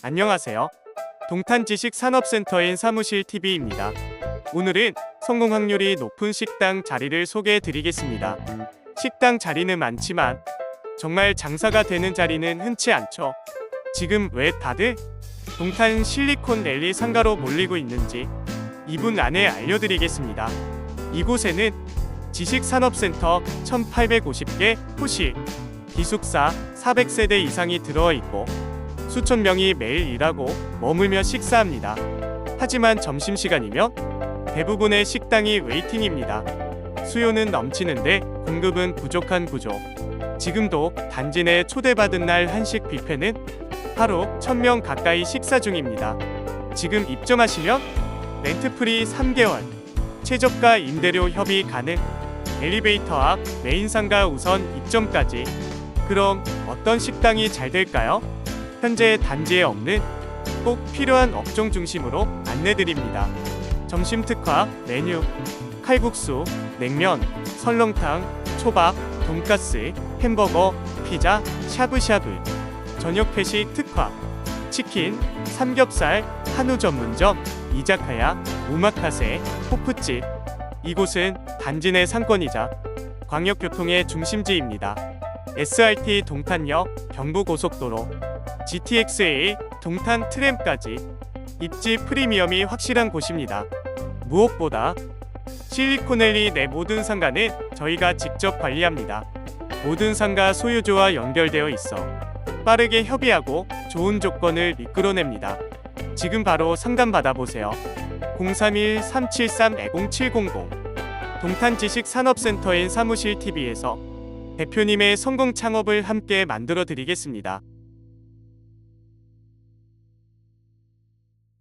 안녕하세요. 동탄지식산업센터인 사무실 TV입니다. 오늘은 성공 확률이 높은 식당 자리를 소개해 드리겠습니다. 식당 자리는 많지만 정말 장사가 되는 자리는 흔치 않죠. 지금 왜 다들 동탄 실리콘 랠리 상가로 몰리고 있는지 이분 안에 알려드리겠습니다. 이곳에는 지식산업센터 1850개 호실, 기숙사 400세대 이상이 들어와 있고 수천 명이 매일 일하고 머물며 식사합니다. 하지만 점심시간이면 대부분의 식당이 웨이팅입니다. 수요는 넘치는데 공급은 부족한 구조. 지금도 단지 내 초대받은 날 한식 뷔페는 하루 1000명 가까이 식사 중입니다. 지금 입점하시면 렌트프리 3개월, 최저가 임대료 협의 가능, 엘리베이터 앞 메인 상가 우선 입점까지. 그럼 어떤 식당이 잘 될까요? 현재 단지에 없는 꼭 필요한 업종 중심으로 안내드립니다. 점심 특화 메뉴 칼국수, 냉면, 설렁탕, 초밥, 돈가스, 햄버거, 피자, 샤브샤브 저녁 회식 특화 치킨, 삼겹살, 한우 전문점, 이자카야, 오마카세, 호프집 이곳은 단지 내 상권이자 광역교통의 중심지입니다. SRT 동탄역, 경부고속도로, GTX-A 동탄 트램까지 입지 프리미엄이 확실한 곳입니다. 무엇보다 실리코넬리 내 모든 상가는 저희가 직접 관리합니다. 모든 상가 소유주와 연결되어 있어 빠르게 협의하고 좋은 조건을 이끌어냅니다. 지금 바로 상담 받아보세요. 031-373-0700 동탄지식산업센터인 사무실 TV에서 대표님의 성공 창업을 함께 만들어 드리겠습니다.